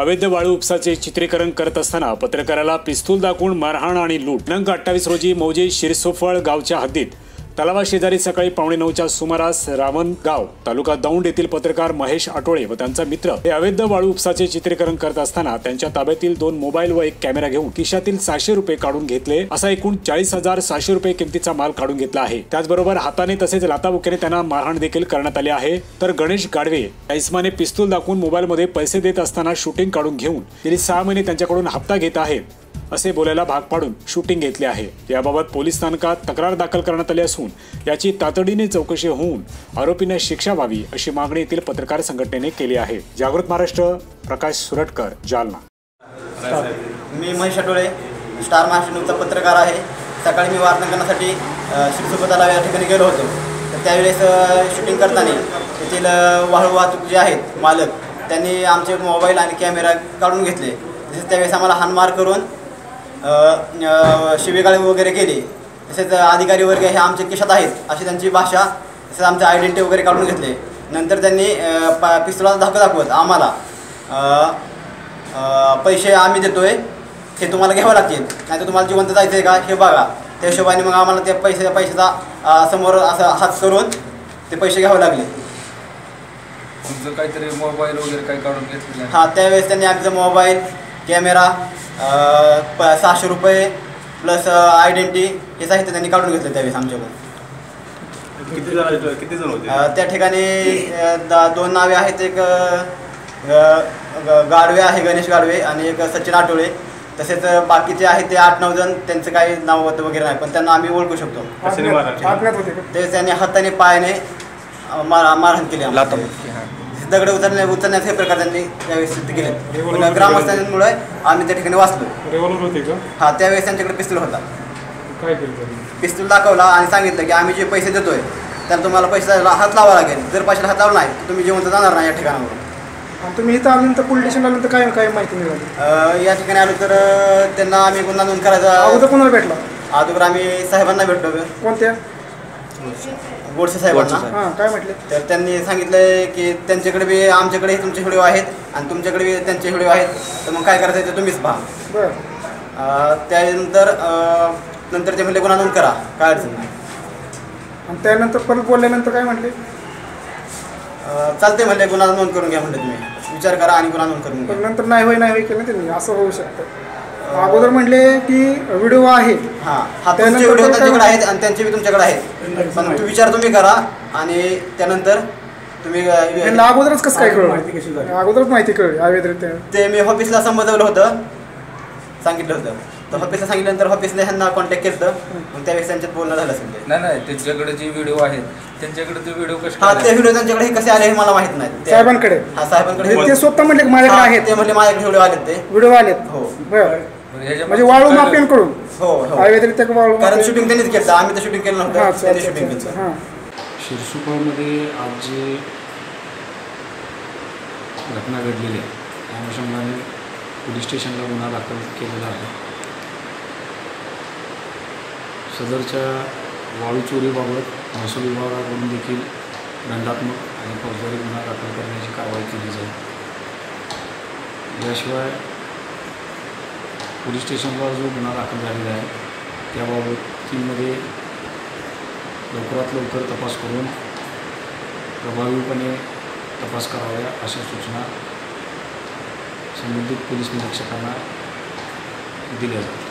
अवैध वाळू उपसाचे चित्रीकरण करत असताना पत्रकाराला पिस्तूल दाखवून मारहाण आणि लूट. दिनांक अठ्ठावीस रोजी मौजे शिरसोफळ गावच्या हद्दीत तलावाशेजारी सकाळी पावणे नऊच्या सुमारास रावणगाव तालुका दौंड येथील पत्रकार महेश आटोळे व त्यांचा मित्र हे अवैध वाळू उपसाचे चित्रीकरण करत असताना त्यांच्या ताब्यातील दोन मोबाईल व एक कॅमेरा घेऊन खिशातील सहाशे रुपये काढून घेतले. असा एकूण चाळीस हजार सहाशे रुपये किमतीचा माल काढून घेतला आहे. त्याचबरोबर हाताने तसेच लाताबुक्याने त्यांना मारहाण देखील करण्यात आले आहे. तर गणेश गाडवे या इस्माने पिस्तूल दाखवून मोबाईलमध्ये पैसे देत असताना शूटिंग काढून घेऊन गेली सहा महिने त्यांच्याकडून हप्ता घेत आहेत. असे बोलायला भाग पाडून शूटिंग घेतले आहे. याबाबत पोलीस स्थानकात तक्रार दाखल करण्यात आली असून याची तातडीने चौकशी होऊन आरोपींना शिक्षा व्हावी अशी मागणी येथील पत्रकार संघटनेने केली आहे. जागृत महाराष्ट्र प्रकाश सुरटकर जालना. मी महेश अटोळे स्टार महाराष्ट्र न्यूजचा पत्रकार आहे. सकाळी मी वार्ता करण्यासाठी या ठिकाणी गेलो होतो. तर त्यावेळेस शूटिंग करताना तेथील वाहू वाहतूक जे आहेत मालक त्यांनी आमचे मोबाईल आणि कॅमेरा काढून घेतले. तसेच त्यावेळेस आम्हाला हानमार करून शिवेगाळी वगैरे केली. तसेच अधिकारी वर्ग हे आमच्या केशात आहेत अशी त्यांची भाषा तसेच आमचे आयडेंटिटी वगैरे काढून घेतले. नंतर त्यांनी प पिस्तुलाचा धाक दाखवत आम्हाला. पैसे आम्ही देतोय हे तुम्हाला घ्यावं लागतील. नाही तर तुम्हाला जिवंत जायचं आहे का हे बघा. त्या हिशोबाने मग आम्हाला त्या पैसे पैशाचा समोर असं हात करून ते पैसे घ्यावे लागले. तुमचं काहीतरी मोबाईल वगैरे काही काढून घेतलेलं आहे. हां त्यावेळेस त्यांनी आमचा मोबाईल कॅमेरा प सहाशे रुपये प्लस आयडेंटिटी हे साहित्य त्यांनी काढून घेतलं त्यावेळेस आमच्याकडून. किती जण किती जण होते? अ, त्या ठिकाणी अ, दा- दोन नावे आहेत. एक अ, ग- गाडवे आहे गणेश गाडवे आणि एक सचिन आठवळे तसेच बाकीचे आहेत ते आठ नऊ जण. त्यांचं काही नाव होतं वगैरे नाही पण त्यांना आम्ही ओळखू शकतो. होते का? ते त्यांनी हाताने पायाने अ, मार मारहाण केली आम्हाला. दगड उचलण्या उचलण्याचे हे प्रकार त्यांनी त्यावेळेस सिद्ध केले पण ग्रामस्थांमुळे आम्ही त्या ठिकाणी वाचलो. रेव्हॉल्वर होते का? हा त्यावेळेस त्यांच्याकडे पिस्तूल होता. काय केलं त्यांनी? पिस्तूल दाखवला आणि सांगितलं की आम्ही जे पैसे देतोय त्याला तुम्हाला पैसे हात लावा लागेल. जर पैशाला हात लावला नाही तर तुम्ही जिवंत जाणार नाही या ठिकाणावरून. आणि तुम्ही इथं आल्यानंतर पोलीस स्टेशनला आल्यानंतर काय काय माहिती मिळाली? अ, या ठिकाणी आलो तर अ, त्यांना आम्ही गुन्हा नोंद करायचा अगोदर कोणाला भेटला? अगोदर आम्ही साहेबांना भेटलो. कोणत्या? गोडसे साहेबांना. हां काय म्हटले? तर त्यांनी सांगितलंय की त्यांच्याकडे बी आमच्याकडे तुमचे व्हिडिओ आहेत आणि तुमच्याकडे बी त्यांचे व्हिडिओ आहेत. तर मग काय करायचं ते तुम्हीच पहा. बरं. अ, त्यानंतर अ, नंतर ते म्हणले गुन्हा नोंद करा. काय अडचण नाही. आणि त्यानंतर परत बोलल्यानंतर काय म्हटले? अ, चालते म्हणले गुन्हा नोंद करून घ्या म्हणले तुम्ही. विचार करा आणि गुन्हा नोंद करून पण घ्या नंतर नाही होय नाही होय केलं त्यांनी. असं होऊ शकतं. अगोदर म्हटले की व्हिडिओ आहे. हा हा तुमचे व्हिडिओ त्यांच्याकडे म्हणले? आहेत आणि त्यांचे बी तुमच्याकडे आहेत. पण तू विचार तुम्ही करा आणि त्यानंतर तुम्ही त्यांना अगोदरच कसं काय कळलं? अगोदरच माहिती कळली. ते मी ऑफिसला संबोधवलं होतं. सांगितलं होतं. तर ऑफिसला सांगितल्यानंतर ऑफिसने ह्यांना कॉन्टॅक्ट केलं मग त्यावेळेस त्यांच्यात बोलणं झालं समजे नाही नाही त्यांच्याकडे जे व्हिडिओ आहेत त्यांच्याकडे ते व्हिडिओ कसे हा ते व्हिडिओ त्यांच्याकडे हे कसे आले हे मला माहीत नाही. ते- साहेबांकडे? हा साहेबांकडे ते स्वतः म्हटले की माझ्याकडे आहेत. ते म्हणले माझ्याकडे व्हिडिओ आले ते. व्हिडिओ आलेत. हो. बरं. म्हणजे वाळू माफियांकडून हो हो. वाळू कारण शूटिंग त्यांनीच केलं. आम्ही तर शूटिंग केलं हां, नव्हतं त्यांनी शूटिंग केलं. शिरसुपामध्ये आज जे घटना घडलेली आहे त्या अनुषंगाने पोलीस स्टेशनला गुन्हा दाखल केलेला आहे. सदरच्या वाळू चोरीबाबत महसूल विभागाकडून देखील दंडात्मक आणि फौजदारी गुन्हा दाखल करण्याची कारवाई केली जाईल. याशिवाय पोलीस स्टेशनला जो गुन्हा दाखल झालेला आहे त्याबाबतीमध्ये लवकरात लवकर तपास करून प्रभावीपणे तपास कराव्या अशा सूचना संबंधित पोलीस निरीक्षकांना दिल्या जातात.